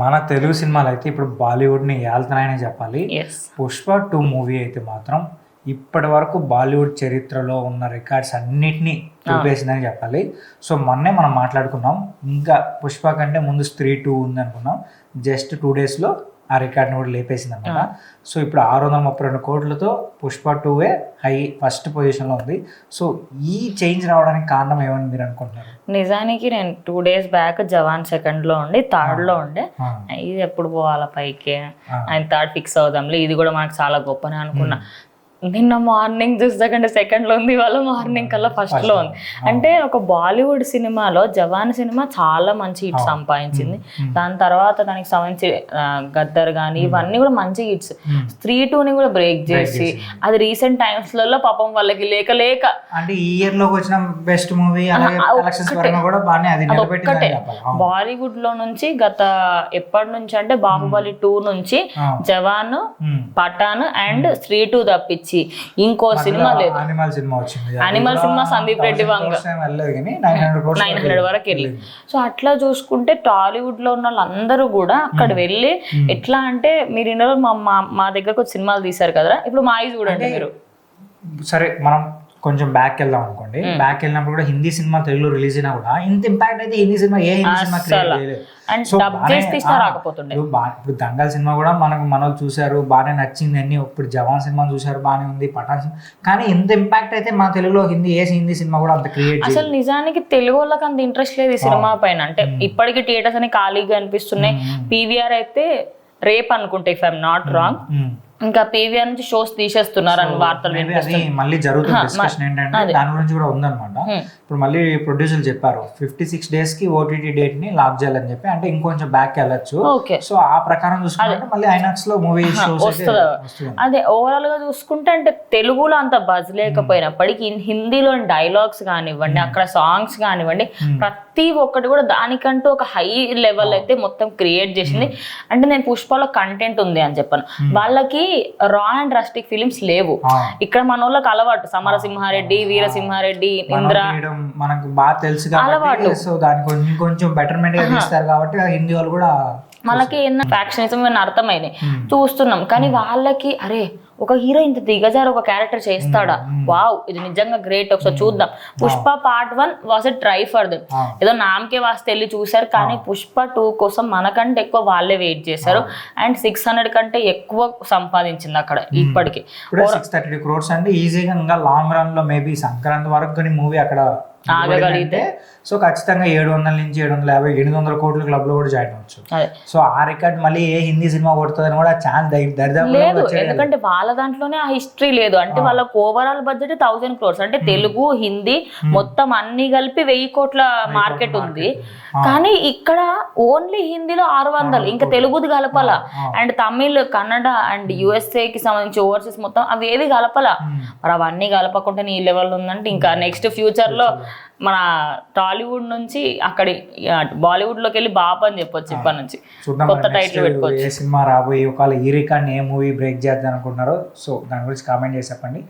మన తెలుగు సినిమాలు అయితే ఇప్పుడు బాలీవుడ్ని ఏళ్తున్నాయని చెప్పాలి. పుష్ప టూ మూవీ అయితే మాత్రం ఇప్పటి వరకు బాలీవుడ్ చరిత్రలో ఉన్న రికార్డ్స్ అన్నిటినీ చూపేసిందని చెప్పాలి. సో మొన్నే మనం మాట్లాడుకున్నాం. ఇంకా పుష్ప కంటే ముందు స్త్రీ టూ ఉంది అనుకున్నాం జస్ట్ టూ డేస్లో ఆ రికార్డ్ని కూడా లేపేసింది అనమాట సో ఇప్పుడు ఆరు వందల ముప్పై రెండు కోట్లతో పుష్ప టూవే హై ఫస్ట్ పొజిషన్లో ఉంది. సో ఈ చేంజ్ రావడానికి కారణం ఏమని మీరు అనుకుంటున్నారు? నిజానికి నేను టూ డేస్ బ్యాక్ జవాన్ సెకండ్లో ఉండి థర్డ్లో ఉండే. ఇది ఎప్పుడు పోవాలా పైకి. ఆయన థర్డ్ ఫిక్స్ అవుదాంలే. ఇది కూడా మనకు చాలా గొప్పని అనుకున్నా. నిన్న మార్నింగ్ చూసాకంటే సెకండ్లో ఉంది ఇవాళ మార్నింగ్ కల్లా ఫస్ట్లో ఉంది. అంటే ఒక బాలీవుడ్ సినిమాలో జవాన్ సినిమా చాలా మంచి హిట్ సంపాదించింది. దాని తర్వాత దానికి సంబంధించి గద్దర్ కానీ ఇవన్నీ కూడా మంచి హిట్స్. స్త్రీ టూని కూడా బ్రేక్ చేసి అది రీసెంట్ టైమ్స్లలో పాపం వాళ్ళకి లేక లేక అంటే ఈ ఇయర్లోకి వచ్చిన బెస్ట్ మూవీ ఒక్కటే. బాలీవుడ్లో నుంచి గత ఎప్పటి నుంచి అంటే బాహుబలి టూ నుంచి. జవాన్. పఠాన్ అండ్ స్త్రీ టూ తప్పించి. ఇంకో సినిమా లేదు. అనిమల్ సినిమా వచ్చింది. Animal cinema Sandeep Reddy Vanga. Nine hundred వరకు వెళ్ళి సో అట్లా చూసుకుంటే టాలీవుడ్లో ఉన్న వాళ్ళందరూ కూడా అక్కడ వెళ్ళి ఎట్లా అంటే మీరు ఇన్న మా మా- దగ్గరకు వచ్చి సినిమాలు తీశారు కదా ఇప్పుడు మా చూడండి మీరు. సరే మనం కొంచెం బ్యాక్ వెళ్దాం అనుకోండి. బ్యాక్ వెళ్ళినప్పుడు కూడా హిందీ సినిమా తెలుగులో రిలీజ్ అయినా కూడా ఇంత ఇంపాక్ట్ అయితే హిందీ సినిమా ఏ హిందీ సినిమా ఇప్పుడు దంగల్ సినిమా కూడా మనకు మన చూశారు బాగానే నచ్చింది అన్ని. ఇప్పుడు జవాన్ సినిమా చూశారు బాగానే ఉంది. పఠాన్ సినిమా. కానీ ఇంత ఇంపాక్ట్ అయితే మన తెలుగులో హిందీ ఏ హిందీ సినిమా కూడా అంత క్రియేట్ అసలు నిజానికి తెలుగు వాళ్ళకి అంత ఇంట్రెస్ట్ లేదు ఈ సినిమా పైన. అంటే ఇప్పటికి థియేటర్స్ అని ఖాళీగా అనిపిస్తున్నాయి. పీవీఆర్ అయితే రేప్ అనుకుంటే ఇఫ్ ఐఎమ్ నాట్ రాంగ్ ఇంకా పీవీఆర్ నుంచి షోస్ తీసేస్తున్నారు అని వార్తలు అది మళ్ళీ జరుగుతుంది డిస్కషన్ ఏంటంటే దాని గురించి కూడా ఉందన్నమాట. ఇప్పుడు మళ్ళీ ప్రొడ్యూసర్లు చెప్పారు ఫిఫ్టీ సిక్స్ డేస్కి ఓటీటీ డేట్ని లాక్ చేయాలని చెప్పి అంటే ఇంకొంచెం బ్యాక్ వెళ్ళొచ్చు. సో ఆ ప్రకారం చూసుకుంటే మళ్ళీ ఐనాక్స్లో మూవీ అదే ఓవరాల్గా చూసుకుంటే అంటే తెలుగులో అంత బజ్ లేకపోయినప్పటికీ ఇన్ హిందీలో డైలాగ్స్ కానివ్వండి అక్కడ సాంగ్స్ కానివ్వండి ప్రతి ఒక్కటి కూడా దానికంటూ ఒక హై లెవెల్ అయితే మొత్తం క్రియేట్ చేసింది. అంటే నేను పుష్పలో కంటెంట్ ఉంది అని చెప్పాను. వాళ్ళకి రా అండ్ రస్టిక్ ఫిలిమ్స్ లేవు. ఇక్కడ మన వాళ్ళకి అలవాటు. సమరసింహారెడ్డి వీరసింహారెడ్డి ఇంద్ర మనకు బాగా తెలుసు కాబట్టి సో దాని కొంచెం బెటర్మెంట్గా తీస్తారు కాబట్టి హిందీ వాళ్ళు కూడా వాళ్ళకి ఏమన్నా ఫ్యాక్షనిజం అర్థమైంది చూస్తున్నాం. కానీ వాళ్ళకి అరే ఒక హీరో ఇంత దిగజారు ఒక క్యారెక్టర్ చేస్తాడా? వావ్ ఇది నిజంగా గ్రేట్ ఒకసారి చూద్దాం. Pushpa part one was a try for them. ఏదో నామకే వాస్తే వెళ్ళి చూసారు కానీ పుష్ప టూ కోసం మనకంటే ఎక్కువ వాళ్ళే వెయిట్ చేశారు. అండ్ సిక్స్ హండ్రెడ్ కంటే ఎక్కువ సంపాదించింది అక్కడ ఇప్పటికి. సిక్స్ థర్టీ క్రోర్స్ అంటే ఈజీగా లాంగ్ రన్లో మేబీ సంక్రాంతి వరకు కానీ మూవీ అక్కడ ఆగగలిగితే. సో ఖచ్చితంగా ఏడు వందల నుంచి ఏడు వందల యాభై ఎనిమిది వందల కోట్ల క్లబ్లో కూడా జాయిన్ అవ్వచ్చు. సో ఆ రికార్డ్ మళ్ళీ ఏ హిందీ సినిమా కొడుతుందని కూడా ఛాన్స్ దరిదాపు లేదు. ఎందుకంటే వాళ్ళ దాంట్లోనే ఆ హిస్టరీ లేదు. అంటే వాళ్ళకి ఓవరాల్ బడ్జెట్ థౌసండ్ క్రోర్స్ అంటే తెలుగు హిందీ మొత్తం అన్ని కలిపి వెయ్యి కోట్ల మార్కెట్ ఉంది. కానీ ఇక్కడ ఓన్లీ హిందీలో ఆరు వందలు ఇంకా తెలుగుది Kalapala. And Tamil Kannada and USA కి సంబంధించి ఓవర్సీస్ మొత్తం అవి ఏవి కలపాల. మరి అవన్నీ కలపకుండా ఈ లెవెల్ ఉందంటే ఇంకా నెక్స్ట్ ఫ్యూచర్లో మన టాలీవుడ్ నుంచి అక్కడి బాలీవుడ్లోకి వెళ్ళి బాబు అని చెప్పొచ్చు ఇప్పటి నుంచి. కొత్త టైటిల్ పెట్టుకోవచ్చు. సినిమా రాబోయే ఒకవేళ ఈ రికార్డ్ ఏ మూవీ బ్రేక్ చేద్దాం అనుకుంటున్నారో సో దాని గురించి కామెంట్ చేసి చెప్పండి.